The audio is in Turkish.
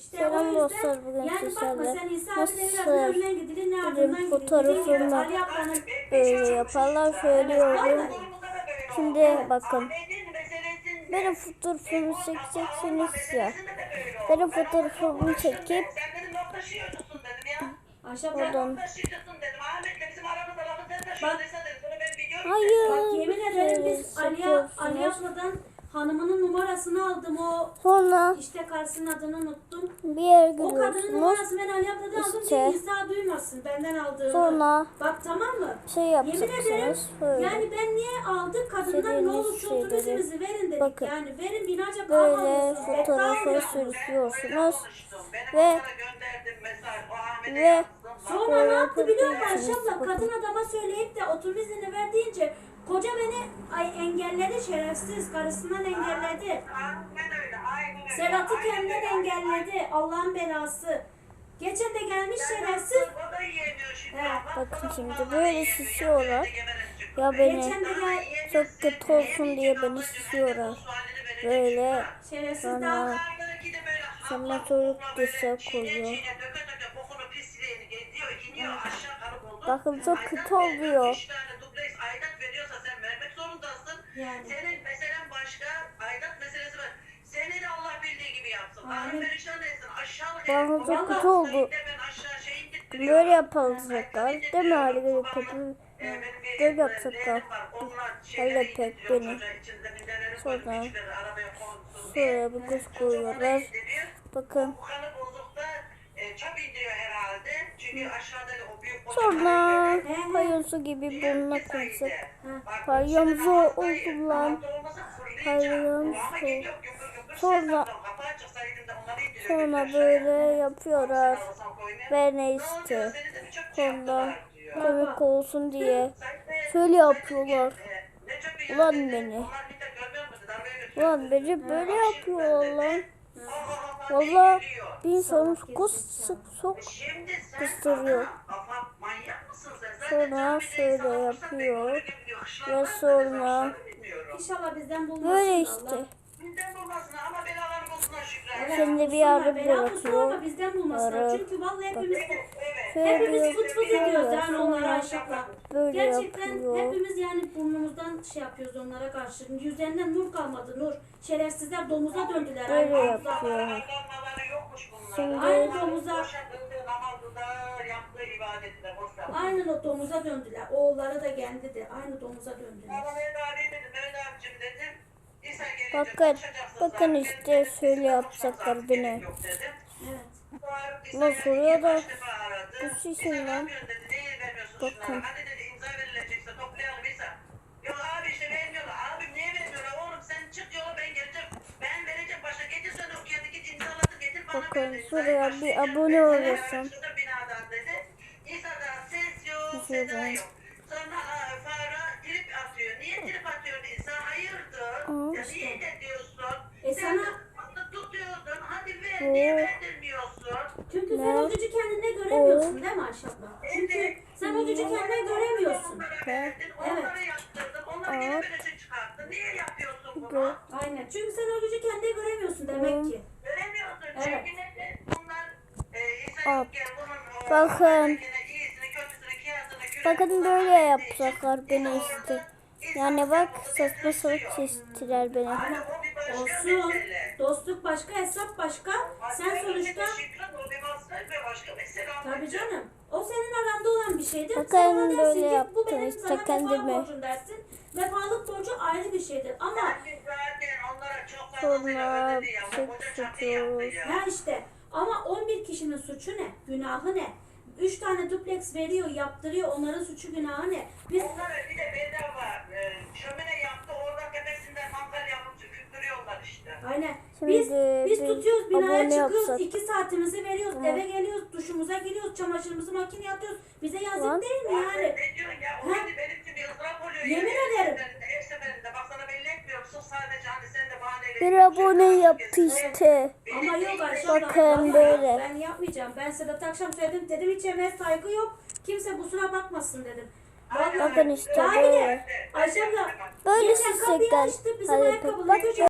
İşte Selam o yüzden, dostlar, bugün yani bakma sizlerle nasıl gidilir. fotoğrafını Ali böyle yaparlar söylüyorum. Şimdi bakın. Benim fotoğrafımı çekeceksiniz ya. Benim fotoğrafımı çekip oradan Bak. hayır bak yemin ederim biz Ali, Ali çekiyorsunuz. abladan hanımının numarasını aldım o Sonra işte karısının adını unuttum. bir yer O kadının numarasını ben Ali abladan aldım İşte. diye İsa duymasın benden aldığını. Sonra Bak tamam mı? şey Yemin ederim yapacaksınız. Böyle. yani ben niye aldım kadınlar ne İstediğiniz olur şu şeyleri- otobüsümüzü verin dedik. Bakın. Yani verin binacak Böyle almalısınız. Bekar fotoğrafı sürüklüyorsunuz. Ve ve Sonra Böyle ne yaptı biliyor musun. Ayşe abla? Kadın adama söyleyip de otobüs izni ver deyince koca beni ay engelledi şerefsiz karısından engelledi. Sedat'ı kendinden engelledi. Allah'ın belası. Geçen de gelmiş şerefsiz. bakın şimdi böyle şişiyorlar. Ya beni çok kötü olsun diye beni şişiyorlar. Böyle daha sonra çocuk dışarı koyuyor. Bakın çok kötü oluyor. Yani. Senin meselen başka, aidat meselesi var. Seni de Allah bildiği gibi yapsın. Allah perişan etsin. Aşağılık Bana çok kötü oldu. Böyle yapılacaklar. Değil mi Ali Gülü Kötü? Böyle yapacaklar. Hele pek beni. Sonra-. Şöyle bir onu koyuyorlar. Bakın. E, çöp indiriyor herhalde. Çünkü aşağıda Sonra hayırsı gibi burnuna koyacak. Bak, Palyamızı şimdi hastayım. oldu lan. Hasta olmasa fırlayacağım. Palyamızı. Kulağıma geliyor, gümbür gümbür Sonra- Sonra böyle yapıyorlar. Ve ne işte. Sonra komik olsun diye. Şöyle yapıyorlar. Ulan beni. Ulan beni böyle yapıyorlar lan. Valla bir insanı çok sık sok kıstırıyor. bana afa manyak mısın sen? Zaten Sonra şöyle yapıyor. Ve sonra- başlarını bilmiyorum. İnşallah bizden bulmasın böyle işte. Bizden bulmasın ama belalarını bulsunlar Şükran. Evet, Şimdi bir bela bulsun bırakıyor. ama bizden bulmasınlar. Çünkü vallahi hepimiz. Şöyle bir fıt fıt ediyoruz yani onlara böyle Gerçekten yapıyor. hepimiz yani burnumuzdan şey yapıyoruz onlara karşı. Yüzlerinden nur kalmadı nur. Şerefsizler domuza döndüler. Böyle Ay, yapıyor. Yokmuş. Şimdi- Aynı domuza, namazında boşver. aynen o domuza döndüler. Oğulları da kendi de aynı domuza döndüler. Ama Mehmet abi dedim, Mehmet abicim dedim. İsa gelince Bakın, konuşacaksın bakın zaten. işte Benim şöyle sizinle yapacaklar beni. gerek yok dedim. Evet. Sonra İsa Ulan beni soruyor da, birkaç defa aradı. bu İsa ne lan. yapıyorsun dedi, neyi vermiyorsun Bakın. şunlara? Hadi dedi imza verilecekse toplayalım İsa. Yok abi işte vermiyorlar. Abi niye vermiyorlar? Oğlum sen çık yola ben geleceğim. Ben vereceğim başa. Getir sen o kağıdı git imzalatı getir bana Bakın, ver dedi. şuraya bir başlayacağım. abone Ben sana oluyorsun. hemen yok. Sonra aa, Farah trip atıyor. Niye trip atıyor İsa? Hayırdır? Ya niye ne diyorsun? E Sen sana- de tutuyordun. Hadi ver. Oo. Niye verdirmiyorsun? Çünkü sen Ne? o gücü kendine göremiyorsun değil mi Ayşe abla? Çünkü sen o gücü kendine göremiyorsun. Onlara verdin, onlara yaptırdın. Onları Aa. yine böylece çıkarttın. Niye yapıyorsun bunu? Aynen. Çünkü sen o gücü kendine göremiyorsun demek ki. Veremiyorsun. Evet. Çünkü ne? Bunlar e, yokken bunun o, Bakın. Bakın böyle yapacaklar beni işte. Yani bak saçma yaşıyor. çizdiler beni. Olsun. Dostluk başka, hesap başka. Sen sonuçta Tabii canım. O senin aranda olan bir şeydir. Dersin böyle ki bu benim işte sana kendime. borcum dersin. Vefalık borcu ayrı bir şeydir. Ama çok Sonra yaptı tutuyoruz. ya. ha işte ama 11 kişinin suçu ne? Günahı ne? 3 tane dupleks veriyor, yaptırıyor. Onların suçu günahı ne? Biz Onlara bir de bedava e, şömine yaptı. Orada tepesinden mangal yapıp tükürtüyorlar işte. Aynen. Şimdi Biz biz tutuyoruz binaya çıkıyoruz. yapsak. 2 saatimizi veriyoruz. Hı. Eve geliyoruz. Duşumuza giriyoruz. Çamaşırımızı makineye atıyoruz. Bize yazık Lan. değil mi Ya yani? Ne diyorsun ya? O benim bir ızdırap oluyor. Yemin ya. Ederim. Her seferinde. Bak sana belli etmiyorum. Sırf sadece hani sen de bahaneyle. bir abone yaptı işte. Ama yok Ayşe Bakın böyle. Ben yapmayacağım. Ben Sedat akşam söyledim. Dedim hiç emeğe saygı yok. Kimse kusura bakmasın dedim. Vallahi- Bakın işte böyle. Ayşe abla Böyle geçen kapıyı açtı. Bizim Hadi ayakkabıları